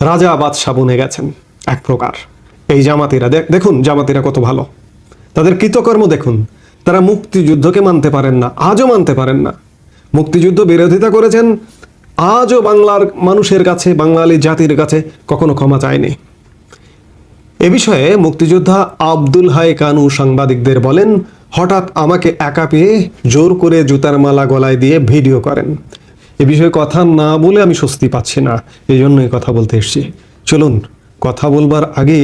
রাজা বাদশাহ বনে গেছেন, এক প্রকার। এই জামাতিরা দেখ- দেখুন জামাতিরা কত ভালো। তাদের কৃতকর্ম দেখুন, তারা মুক্তিযুদ্ধকে মানতে পারেন না, আজও মানতে পারেন না। মুক্তিযুদ্ধ বিরোধিতা করেছেন, আজও বাংলার মানুষের কাছে, বাঙালি জাতির কাছে কখনো ক্ষমা চায়নি। এ বিষয়ে মুক্তিযোদ্ধা আব্দুল হাই কানু সাংবাদিকদের বলেন, হঠাৎ আমাকে একা পেয়ে জোর করে জুতার মালা গলায় দিয়ে ভিডিও করেন। এ বিষয়ে কথা না বলে আমি স্বস্তি পাচ্ছি না। এই জন্যই কথা বলতে এসেছি। চলুন কথা বলবার আগে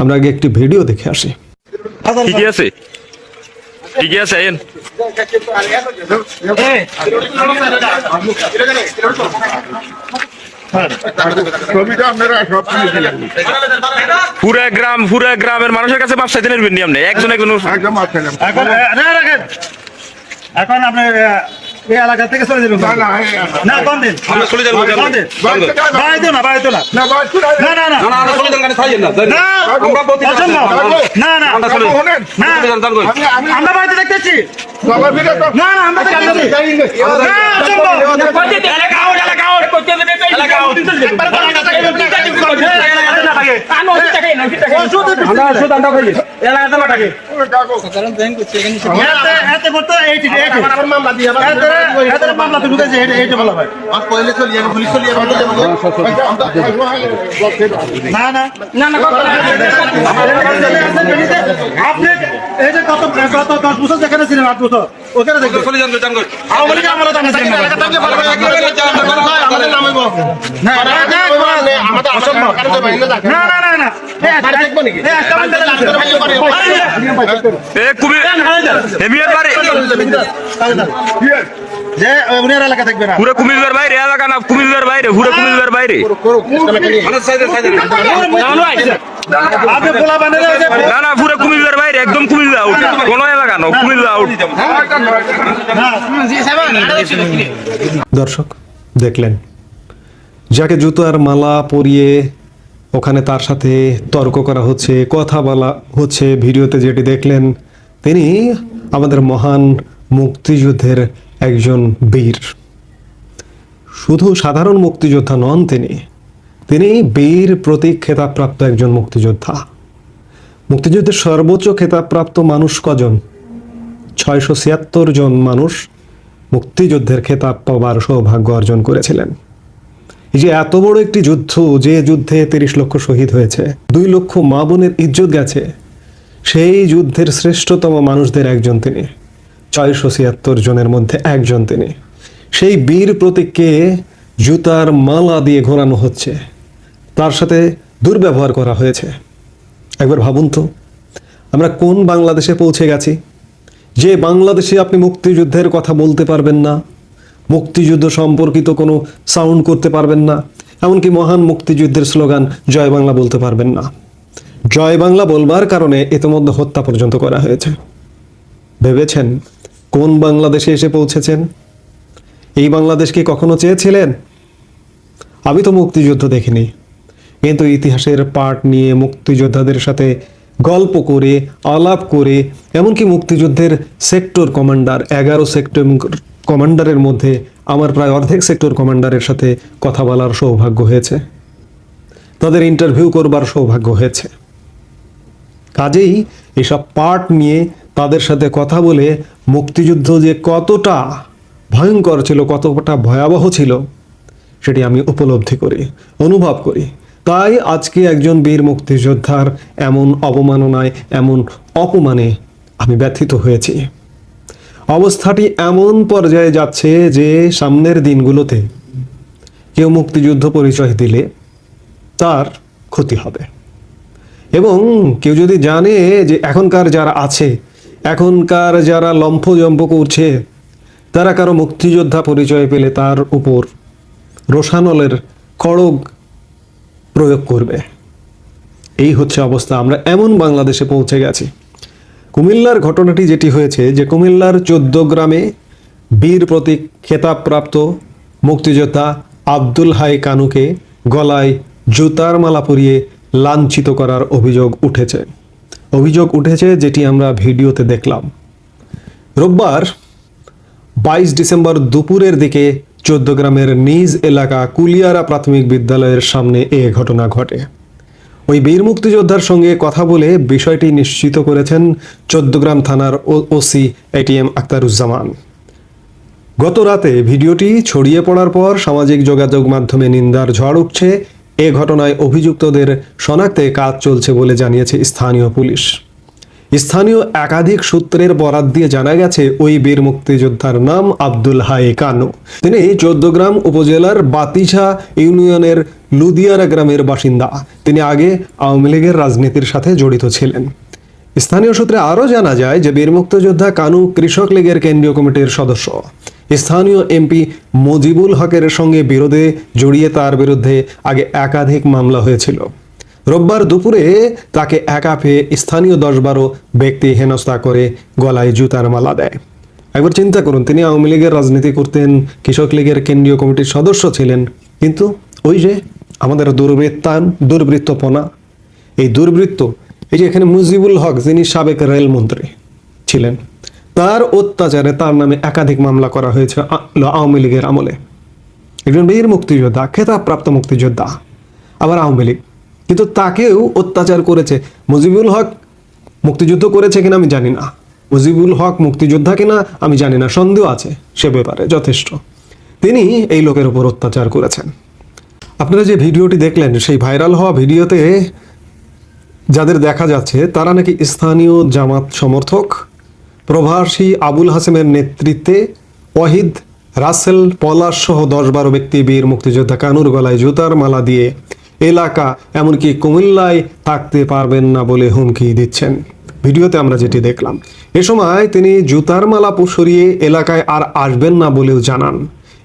আমরা আগে একটি ভিডিও দেখে আসি। ঠিকই আছে। ঠিকই আছে আইন আপনারা পুরা গ্রাম পুরা গ্রামের মানুষের কাছে মাপ চাইতে নেবেন আপনি। একজন একজন। এখন এ, এই এলাকা থেকে চলে না কম দিন আমরা না বাড়াইতো না। না না না না। আমরা না না। আমরা বাড়িতে দেখতেছি। না না আমরা না না না না আপনি এই যে কত কত দশ বছর যেখানে ছিলেন আট বছর তো ওখানে দেখো চলে যান যান গো আওয়ামী লীগ আমরা জানি না আমাদের নামে না না না আমাদের অসম্ভব না না না না এ কুবি এ বিয়ে পারে যে উনার এলাকা থাকবে না। পুরো কুমিল্লার বাইরে এলাকা না কুমিল্লার বাইরে পুরো কুমিল্লার বাইরে। আপনি পোলা বানিয়ে যে না না পুরো কুমিল্লার বাইরে একদম কুমিল্লা আউট। কোনো এলাকা না কুমিল্লা আউট। দর্শক দেখলেন। যাকে জুতার মালা পরিয়ে ওখানে তার সাথে তর্ক করা হচ্ছে কথা বলা হচ্ছে ভিডিওতে যেটি দেখলেন তিনি আমাদের মহান মুক্তিযুদ্ধের একজন বীর। শুধু সাধারণ মুক্তিযোদ্ধা নন তিনি তিনি বীর প্রতীক খেতাবপ্রাপ্ত একজন মুক্তিযোদ্ধা। মুক্তিযুদ্ধের সর্বোচ্চ খেতাবপ্রাপ্ত মানুষ কজন? ছয়শো ছিয়াত্তর জন মানুষ মুক্তিযুদ্ধের খেতাব পাওয়ার সৌভাগ্য অর্জন করেছিলেন। এই যে এত বড় একটি যুদ্ধ যে যুদ্ধে তিরিশ লক্ষ শহীদ হয়েছে, দুই লক্ষ মা বোনের ইজ্জত গেছে, সেই যুদ্ধের শ্রেষ্ঠতম মানুষদের একজন তিনি। ছয়শো ছিয়াত্তর জনের মধ্যে একজন তিনি। সেই বীর প্রতীককে জুতার মালা দিয়ে ঘোরানো হচ্ছে। তার সাথে দুর্ব্যবহার করা হয়েছে। একবার ভাবুন তো, আমরা কোন বাংলাদেশে পৌঁছে গেছি? যে বাংলাদেশে আপনি মুক্তিযুদ্ধের কথা বলতে পারবেন না, মুক্তিযুদ্ধ সম্পর্কিত কোনো সাউন্ড করতে পারবেন না, এমনকি মহান মুক্তিযুদ্ধের স্লোগান জয় বাংলা বলতে পারবেন না। জয় বাংলা বলবার কারণে ইতিমধ্যে হত্যা পর্যন্ত করা হয়েছে। ভেবেছেন কোন বাংলাদেশে এসে পৌঁছেছেন? এই বাংলাদেশ কি কখনো চেয়েছিলেন? আমি তো মুক্তিযুদ্ধ দেখিনি। কিন্তু ইতিহাসের পাঠ নিয়ে মুক্তিযোদ্ধাদের সাথে গল্প করে, আলাপ করে, এমনকি মুক্তিযুদ্ধের সেক্টর কমান্ডার, এগারো সেক্টর কমান্ডারের মধ্যে আমার প্রায় অর্ধেক সেক্টর কমান্ডারের সাথে কথা বলার সৌভাগ্য হয়েছে। তাদের ইন্টারভিউ করবার সৌভাগ্য হয়েছে। কাজেই এসব পার্ট নিয়ে তাদের সাথে কথা বলে মুক্তিযুদ্ধ যে কতটা ভয়ঙ্কর ছিল, কতটা ভয়াবহ ছিল, সেটি আমি উপলব্ধি করি, অনুভব করি। তাই আজকে একজন বীর মুক্তিযোদ্ধার এমন অবমাননায়, এমন অপমানে আমি ব্যথিত হয়েছি। অবস্থাটি এমন পর্যায়ে যাচ্ছে যে সামনের দিনগুলোতে কেউ মুক্তিযুদ্ধ পরিচয় দিলে তার ক্ষতি হবে। এবং কেউ যদি জানে যে এখনকার যারা আছে এখনকার যারা লম্ফজম্প করছে, তারা কারও মুক্তিযোদ্ধা পরিচয় পেলে তার উপর রোশানলের খড়গ প্রয়োগ করবে। এই হচ্ছে অবস্থা। আমরা এমন বাংলাদেশে পৌঁছে গেছি। কুমিল্লার ঘটনাটি যেটি হয়েছে যে কুমিল্লার চোদ্দ গ্রামে বীর প্রতীক খেতাবপ্রাপ্ত মুক্তিযোদ্ধা আব্দুল হাই কানুকে গলায় জুতার মালা পরিয়ে লাঞ্ছিত করার অভিযোগ উঠেছে। অভিযোগ উঠেছে, যেটি আমরা ভিডিওতে দেখলাম। রোববার বাইশ ডিসেম্বর দুপুরের দিকে চোদ্দ গ্রামের নিজ এলাকা কুলিয়ারা প্রাথমিক বিদ্যালয়ের সামনে এ ঘটনা ঘটে। ওই বীর মুক্তিযোদ্ধার সঙ্গে কথা বলে বিষয়টি নিশ্চিত করেছেন চোদ্দগ্রাম থানার ওসি এটিএম আক্তারুজ্জামান গত রাতে ভিডিওটি ছড়িয়ে পড়ার পর সামাজিক যোগাযোগ মাধ্যমে নিন্দার ঝড় উঠছে। এ ঘটনায় অভিযুক্তদের শনাক্তে কাজ চলছে বলে জানিয়েছে স্থানীয় পুলিশ। স্থানীয় একাধিক সূত্রের বরাত দিয়ে জানা গেছে, ওই বীর মুক্তিযোদ্ধার নাম আব্দুল হাই কানু। তিনি চোদ্দগ্রাম উপজেলার বাতিছা ইউনিয়নের লুদিয়ারা গ্রামের বাসিন্দা। তিনি আগে আওয়ামী লীগের রাজনীতির সাথে জড়িত ছিলেন। স্থানীয় সূত্রে আরও জানা যায় যে, বীর মুক্তিযোদ্ধা কানু কৃষক লীগের কেন্দ্রীয় কমিটির সদস্য। স্থানীয় এমপি মজিবুল হকের সঙ্গে বিরোধে জড়িয়ে তার বিরুদ্ধে আগে একাধিক মামলা হয়েছিল। রোববার দুপুরে তাকে একা পেয়ে স্থানীয় দশ বারো ব্যক্তি হেনস্থা করে গলায় জুতার মালা দেয়। একবার চিন্তা করুন, তিনি আওয়ামী লীগের রাজনীতি করতেন, কৃষক লীগের কেন্দ্রীয় কমিটির সদস্য ছিলেন। কিন্তু ওই যে আমাদের দুর্বৃত্তান, দুর্বৃত্তপনা, এই দুর্বৃত্ত, এই যে এখানে মুজিবুল হক, যিনি সাবেক রেলমন্ত্রী ছিলেন তার অত্যাচারে তার নামে একাধিক মামলা করা হয়েছে আওয়ামী লীগের আমলে। একজন বীর মুক্তিযোদ্ধা, খেতাবপ্রাপ্ত মুক্তিযোদ্ধা, আবার আওয়ামী লীগ। কিন্তু তাকেও অত্যাচার করেছে। মুজিবুল হক মুক্তিযুদ্ধ করেছে কিনা আমি জানি না। মুজিবুল হক মুক্তিযোদ্ধা কিনা আমি জানি না। সন্দেহ আছে সে ব্যাপারে, যথেষ্ট। তিনি এই লোকের উপর অত্যাচার করেছেন। আপনারা যে ভিডিওটি দেখলেন, সেই ভাইরাল হওয়া ভিডিওতে যাদের দেখা যাচ্ছে, তারা নাকি স্থানীয় জামাত সমর্থক প্রভাসী আবুল হাসেমের নেতৃত্বে ওয়াহিদ রাসেল পলাশ সহ দশ বারো ব্যক্তি বীর মুক্তিযোদ্ধা কানুর গলায় জুতার মালা দিয়ে এলাকা, এমনকি কুমিল্লায় থাকতে পারবেন না বলে হুমকি দিচ্ছেন। ভিডিওতে আমরা যেটি দেখলাম, এ সময় তিনি জুতার মালা সরিয়ে এলাকায় আর আসবেন না বলেও জানান।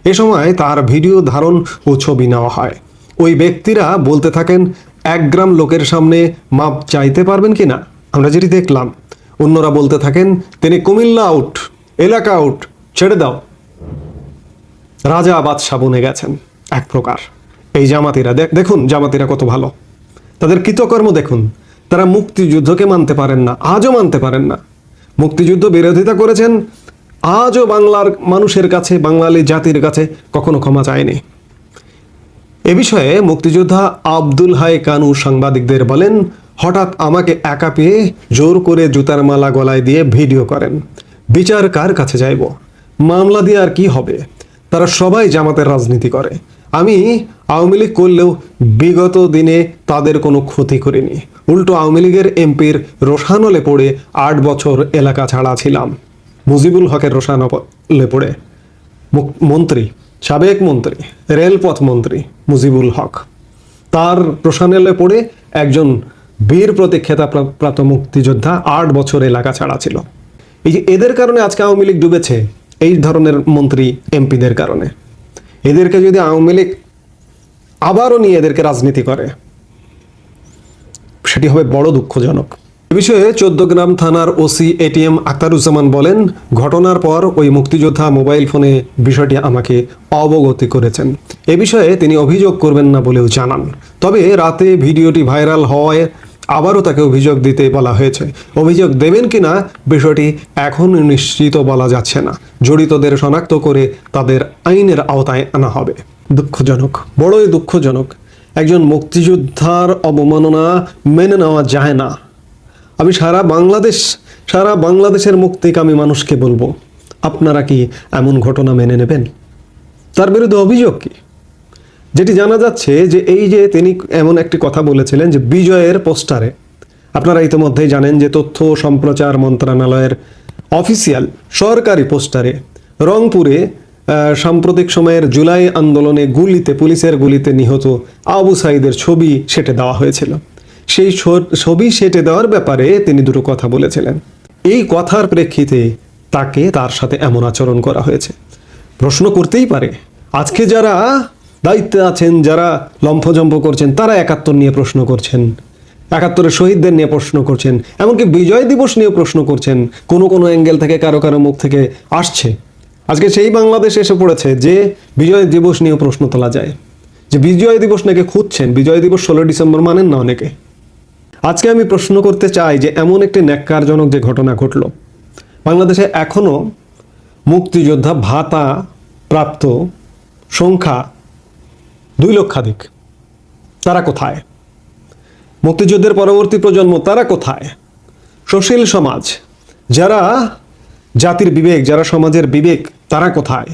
এ সময় তার ভিডিও ধারণ ও ছবি নেওয়া হয়। ওই ব্যক্তিরা বলতে থাকেন, এক গ্রাম লোকের সামনে মাপ চাইতে পারবেন কি না আমরা যেটি দেখলাম অন্যরা বলতে থাকেন, তিনি কুমিল্লা আউট এলাকা আউট ছেড়ে দাও। রাজা বাদশাহ বনে গেছেন, এক প্রকার। এই জামাতিরা দেখুন জামাতিরা কত ভালো। তাদের কৃতকর্ম দেখুন। তারা মুক্তিযুদ্ধকে মানতে পারেন না, আজও মানতে পারেন না। মুক্তিযুদ্ধ বিরোধিতা করেছেন, আজও বাংলার মানুষের কাছে, বাঙালি জাতির কাছে কখনো ক্ষমা চায়নি। এ বিষয়ে মুক্তিযোদ্ধা আব্দুল হাই কানু সাংবাদিকদের বলেন হঠাৎ আমাকে একা পেয়ে জোর করে জুতার মালা গলায় দিয়ে ভিডিও করেন। বিচার কার কাছে যাইব? মামলা দিয়ে আর কি হবে? তারা সবাই জামাতের রাজনীতি করে। আমি আওয়ামী লীগ করলেও বিগত দিনে তাদের কোনো ক্ষতি করিনি। উল্টো আওয়ামী লীগের এমপির রোশানলে পড়ে আট বছর এলাকা ছাড়া ছিলাম। মুজিবুল হকের রোশানলে পড়ে। মন্ত্রী, সাবেক মন্ত্রী, রেলপথ মন্ত্রী মুজিবুল হক। তার প্রশাসনে পড়ে একজন বীর প্রতীক খেতাবপ্রাপ্ত মুক্তিযোদ্ধা আট বছর এলাকা ছাড়া ছিল। এই যে এদের কারণে আজকে আওয়ামী লীগ ডুবেছে, এই ধরনের মন্ত্রী এমপিদের কারণে। এদেরকে যদি আওয়ামী লীগ আবারও নিয়ে এদেরকে রাজনীতি করে, সেটি হবে বড় দুঃখজনক। এ বিষয়ে চোদ্দগ্রাম থানার ওসি এটিএম আক্তারুজ্জামান বলেন, ঘটনার পর ওই মুক্তিযোদ্ধা মোবাইল ফোনে বিষয়টি আমাকে অবগতি করেছেন। এ বিষয়ে তিনি অভিযোগ করবেন না বলেও জানান। তবে রাতে ভিডিওটি ভাইরাল হওয়ায় আবারও তাকে অভিযোগ দিতে বলা হয়েছে। অভিযোগ দেবেন কিনা বিষয়টি এখন নিশ্চিত বলা যাচ্ছে না। জড়িতদের শনাক্ত করে তাদের আইনের আওতায় আনা হবে। দুঃখজনক, বড়ই দুঃখজনক। একজন মুক্তিযোদ্ধার অবমাননা মেনে নেওয়া যায় না। আমি সারা বাংলাদেশ, সারা বাংলাদেশের মুক্তিকামী মানুষকে বলব, আপনারা কি এমন ঘটনা মেনে নেবেন? তার বিরুদ্ধে অভিযোগ কি? যেটি জানা যাচ্ছে যে এই যে তিনি এমন একটি কথা বলেছিলেন যে বিজয়ের পোস্টারে, আপনারা ইতিমধ্যেই জানেন যে তথ্য সম্প্রচার মন্ত্রণালয়ের অফিসিয়াল সরকারি পোস্টারে, রংপুরে সাম্প্রতিক সময়ের জুলাই আন্দোলনে গুলিতে, পুলিশের গুলিতে নিহত আবু সাইদের ছবি সেটে দেওয়া হয়েছিল। সেই ছবি সেটে দেওয়ার ব্যাপারে তিনি দুটো কথা বলেছিলেন। এই কথার প্রেক্ষিতে তাকে তার সাথে এমন আচরণ করা হয়েছে। প্রশ্ন করতেই পারে, আজকে যারা দায়িত্বে আছেন যারা লম্ফজম্প করছেন, তারা একাত্তর নিয়ে প্রশ্ন করছেন। একাত্তরের শহীদদের নিয়ে প্রশ্ন করছেন। এমনকি বিজয় দিবস নিয়ে প্রশ্ন করছেন। কোনো কোনো অ্যাঙ্গেল থেকে, কারও কারও মুখ থেকে আসছে। আজকে সেই বাংলাদেশ এসে পড়েছে যে বিজয় দিবস নিয়ে প্রশ্ন তোলা যায়। যে বিজয় দিবস নাকি খুঁজছেন, বিজয় দিবস ষোলো ডিসেম্বর মানেন না অনেকে। আজকে আমি প্রশ্ন করতে চাই যে এমন একটি ন্যাক্কারজনক যে ঘটনা ঘটল। বাংলাদেশে এখনও মুক্তিযোদ্ধা ভাতা প্রাপ্ত সংখ্যা দুই লক্ষাধিক। তারা কোথায়? মুক্তিযুদ্ধের পরবর্তী প্রজন্ম তারা কোথায়? সুশীল সমাজ, যারা জাতির বিবেক, যারা সমাজের বিবেক, তারা কোথায়?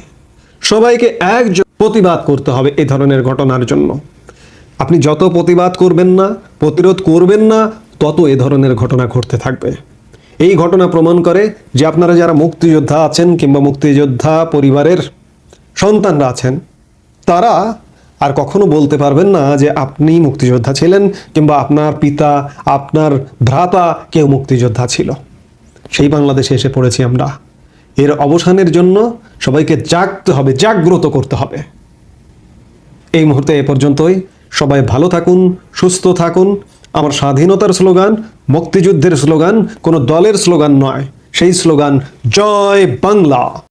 সবাইকে এক প্রতিবাদ করতে হবে এই ধরনের ঘটনার জন্য। আপনি যত প্রতিবাদ করবেন না, প্রতিরোধ করবেন না, তত এ ধরনের ঘটনা ঘটতে থাকবে। এই ঘটনা প্রমাণ করে যে আপনারা যারা মুক্তিযোদ্ধা আছেন কিংবা মুক্তিযোদ্ধা পরিবারের সন্তানরা আছেন, তারা আর কখনো বলতে পারবেন না যে আপনি মুক্তিযোদ্ধা ছিলেন কিংবা আপনার পিতা, আপনার ভ্রাতা কেউ মুক্তিযোদ্ধা ছিল। সেই বাংলাদেশে এসে পড়েছি আমরা। এর অবসানের জন্য সবাইকে জাগতে হবে, জাগ্রত করতে হবে। এই মুহূর্তে এ পর্যন্তই। সবাই ভালো থাকুন, সুস্থ থাকুন। আমার স্বাধীনতার স্লোগান, মুক্তিযুদ্ধের স্লোগান, কোনো দলের স্লোগান নয়। সেই স্লোগান, জয় বাংলা।